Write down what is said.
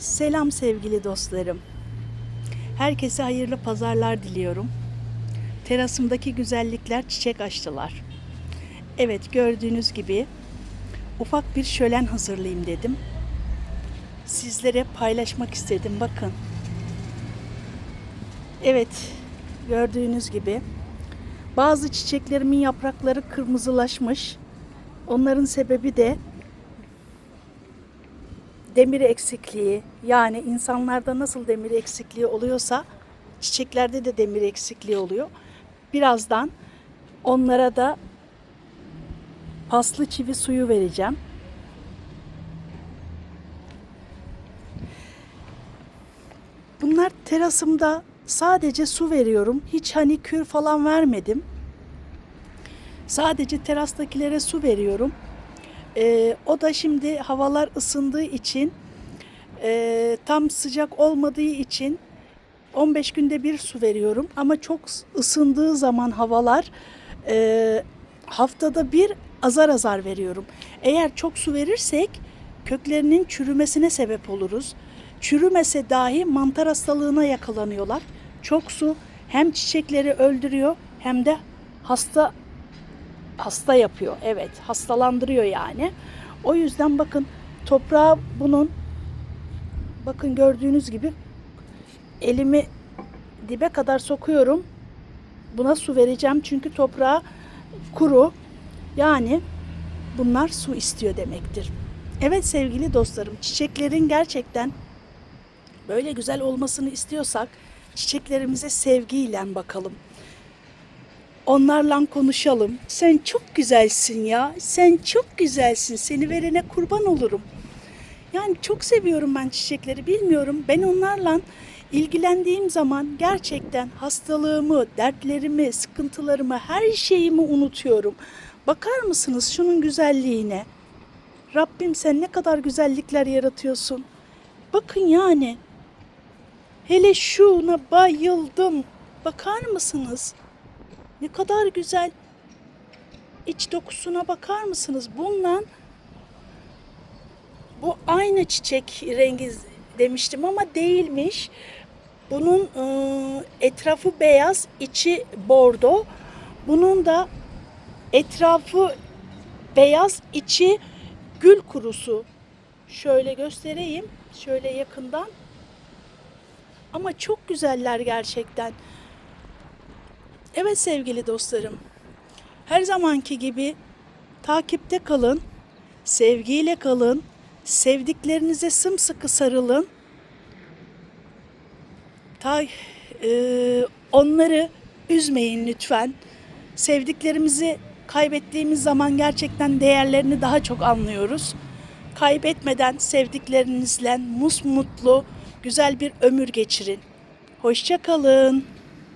Selam sevgili dostlarım. Herkese hayırlı pazarlar diliyorum. Terasımdaki güzellikler çiçek açtılar. Evet gördüğünüz gibi ufak bir şölen hazırlayayım dedim. Sizlere paylaşmak istedim bakın. Evet gördüğünüz gibi bazı çiçeklerimin yaprakları kırmızılaşmış. Onların sebebi de demir eksikliği yani insanlarda nasıl demir eksikliği oluyorsa çiçeklerde de demir eksikliği oluyor. Birazdan onlara da paslı çivi suyu vereceğim. Bunlar terasımda sadece su veriyorum. Hiç hani kür falan vermedim. Sadece terastakilere su veriyorum. Ee, o da şimdi havalar ısındığı için e, tam sıcak olmadığı için 15 günde bir su veriyorum. Ama çok ısındığı zaman havalar e, haftada bir azar azar veriyorum. Eğer çok su verirsek köklerinin çürümesine sebep oluruz. Çürümese dahi mantar hastalığına yakalanıyorlar. Çok su hem çiçekleri öldürüyor hem de hasta hasta yapıyor. Evet, hastalandırıyor yani. O yüzden bakın toprağa bunun bakın gördüğünüz gibi elimi dibe kadar sokuyorum. Buna su vereceğim çünkü toprağa kuru. Yani bunlar su istiyor demektir. Evet sevgili dostlarım, çiçeklerin gerçekten böyle güzel olmasını istiyorsak çiçeklerimize sevgiyle bakalım. Onlarla konuşalım. Sen çok güzelsin ya. Sen çok güzelsin. Seni verene kurban olurum. Yani çok seviyorum ben çiçekleri. Bilmiyorum. Ben onlarla ilgilendiğim zaman gerçekten hastalığımı, dertlerimi, sıkıntılarımı, her şeyimi unutuyorum. Bakar mısınız şunun güzelliğine? Rabbim sen ne kadar güzellikler yaratıyorsun. Bakın yani. Hele şuna bayıldım. Bakar mısınız? Ne kadar güzel. İç dokusuna bakar mısınız? Bundan bu aynı çiçek rengi demiştim ama değilmiş. Bunun ıı, etrafı beyaz, içi bordo. Bunun da etrafı beyaz, içi gül kurusu. Şöyle göstereyim. Şöyle yakından. Ama çok güzeller gerçekten. Evet sevgili dostlarım. Her zamanki gibi takipte kalın. Sevgiyle kalın. Sevdiklerinize sımsıkı sarılın. Ta, e, onları üzmeyin lütfen. Sevdiklerimizi kaybettiğimiz zaman gerçekten değerlerini daha çok anlıyoruz. Kaybetmeden sevdiklerinizle musmutlu, güzel bir ömür geçirin. Hoşça kalın.